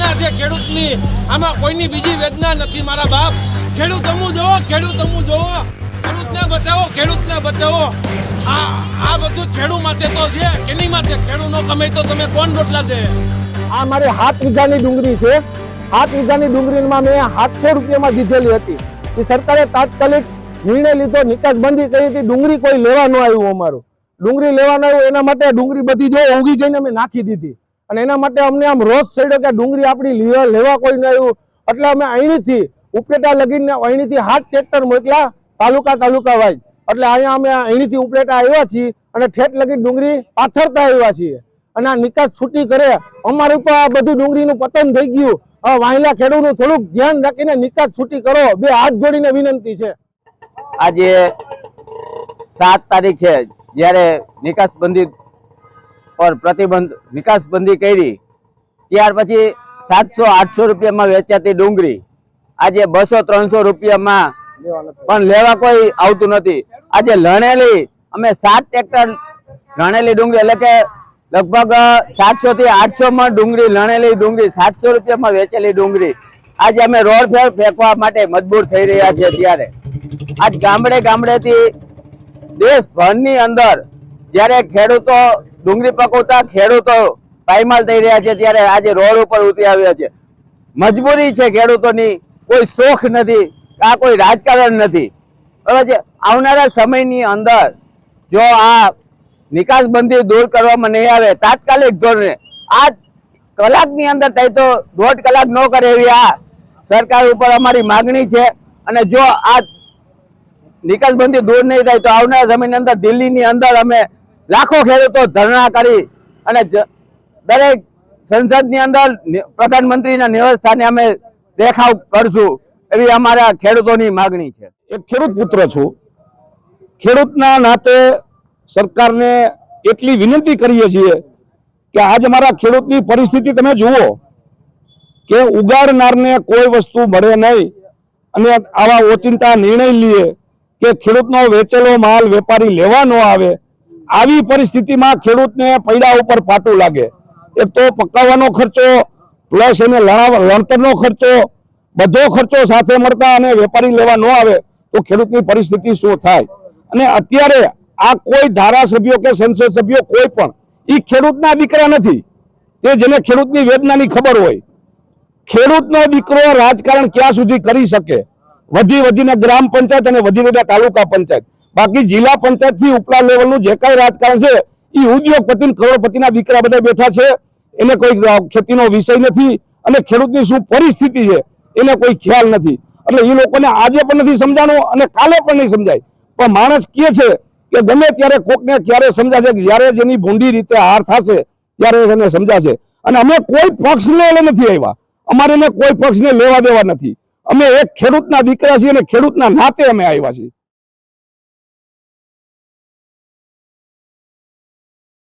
ખેડૂતની. આમાં કોઈની બીજી વેદના નથી, મારા બાપ. ખેડૂત અમુ જોવો ખેડૂત અમુ જોવો ખેડૂતને બચાવો ખેડૂતને બચાવો. આ આ બધું ખેડૂત માટે તો છે, કેની માટે? ખેડૂ નો કમાય તો તમે કોણ રોટલા દે? આ મારી હાથ વીઘાની ડુંગળી છે. હાથ વીઘાની ડુંગળીમાં મેં સાતસો રૂપિયામાં દીધેલી હતી. એ સરકારે તાત્કાલિક નિર્ણય લીધો નિકાસ બંધી કરી હતી. ડુંગળી કોઈ લેવા ન આવ્યું અમારું. ડુંગળી લેવાનું આવ્યું, એના માટે ડુંગળી બધી જો ઊંઘી ગઈને અમે નાખી દીધી. અને એના માટે અમને આમ રોષ ચડ્યો કે ડુંગળી આપણી લેવા કોઈ ન આવ્યું. એટલે અમે અહીંથી ઉપલેટા લગીને અહીંથી હાથ ટ્રેક્ટર મોકલ્યા તાલુકા તાલુકા વાઇઝ. એટલે અહીંયા અમે અહીંથી ઉપલેટા આવ્યા છીએ અને ઠેઠ લગી ડુંગળી પાથરતા આવ્યા છીએ. અને આ નિકાસ છૂટી કરે અમારું તો આ બધું ડુંગળીનું પતન થઈ ગયું. હવે વાહિલા ખેડૂતનું થોડુંક ધ્યાન રાખીને નિકાસ છૂટી કરો. બે હાથ જોડીને વિનંતી છે. આજે સાત તારીખ જ્યારે નિકાસબંધી પર પ્રતિબંધ નિકાસબંધી કરી, ત્યાર પછી સાતસો, આઠસો રૂપિયામાં વેચાતી ડુંગળી. આજે બસો, ત્રણસો રૂપિયામાં પણ લેવા કોઈ આવતું નથી. આજે લણેલી, અમે સાત ટ્રેક્ટર લણેલી ડુંગળી, એટલે કે લગભગ સાતસો થી આઠસો માં ડુંગળી, લણેલી ડુંગળી, સાતસો રૂપિયામાં વેચેલી ડુંગળી. આજે અમે રોડ ફેર ફેંકવા માટે મજબૂર થઈ રહ્યા છીએ ત્યારે. આજ ગામડે ગામડેથી દેશભરની અંદર જ્યારે ખેડૂતો ડુંગળી પકવતા ખેડૂતો પાયમાલ થઈ રહ્યા છે ત્યારે આજે રોડ ઉપર ઉતરી આવ્યા છે. મજબૂરી છે ખેડૂતોની. કોઈ શોખ નથી. આ કોઈ રાજકારણ નથી. બરાબર છે આવનારા સમયની અંદર જો આ નિકાસબંધી દૂર કરવામાં નહીં આવે, તાત્કાલિક ધોરણે આ કલાકની અંદર થાય તો દોઢ કલાક ન કરે એવી આ સરકાર ઉપર અમારી માગણી છે. અને જો આ નિકાસબંધી દૂર નહીં થાય તો આવનારા સમયની અંદર દિલ્હીની અંદર અમે લાખો ખેડૂતો ધરણા કરી અને દરેક સંસદની અંદર પ્રધાનમંત્રીના નિવાસ સ્થાને અમે દેખાવ કરશું એવી અમારા ખેડૂતોની માગણી છે. એક ખેડૂત પુત્ર છું. ખેડૂતના નાતે સરકારને એટલી વિનંતી કરીએ છીએ કે આજ અમારા ખેડૂતની પરિસ્થિતિ તમે જુઓ કે ઉગાડનારને કોઈ વસ્તુ મળે નહીં અને આવા ઓચિંતા નિર્ણય લઈએ કે ખેડૂતનો વેચેલો માલ વેપારી લેવા ન આવે આવી પરિસ્થિતિમાં ખેડૂતને પૈડા ઉપર પાટું લાગે. એક તો પકાવવાનો ખર્ચો પ્લસ એને લણતરનો ખર્ચો, બધો ખર્ચો સાથે મળતા અને વેપારી લેવા ન આવે તો ખેડૂતની પરિસ્થિતિ શું થાય? અને અત્યારે આ કોઈ ધારાસભ્યો કે સંસદ સભ્યો કોઈ પણ એ ખેડૂતના દીકરા નથી. તે જેને ખેડૂતની વેદનાની ખબર હોય. ખેડૂતનો દીકરો રાજકારણ ક્યાં સુધી કરી શકે? વધી વધીને ગ્રામ પંચાયત અને વધી વધીને તાલુકા પંચાયત. બાકી જિલ્લા પંચાયતથી ઉપલા લેવલનું જે કઈ રાજકારણ છે એ ઉદ્યોગપતિ કરોડપતિના દીકરા બધા બેઠા છે. એને કોઈ ખેતીનો વિષય નથી અને ખેડૂતની શું પરિસ્થિતિ છે, એને કોઈ ખ્યાલ નથી. એટલે એ લોકોને આજે પણ નથી સમજાણું અને કાલે પણ નહીં સમજાય. પણ માણસ કહે છે કે ગમે ત્યારે કોકને ક્યારે સમજાશે જ્યારે જેની ભૂંડી રીતે હાર થશે, ત્યારે એને સમજાશે. અને અમે કોઈ પક્ષને એટલે નથી આવ્યા. અમારે એને કોઈ પક્ષને લેવા દેવા નથી. અમે એક ખેડૂતના દીકરા છીએ અને ખેડૂતના નાતે અમે આવ્યા છીએ.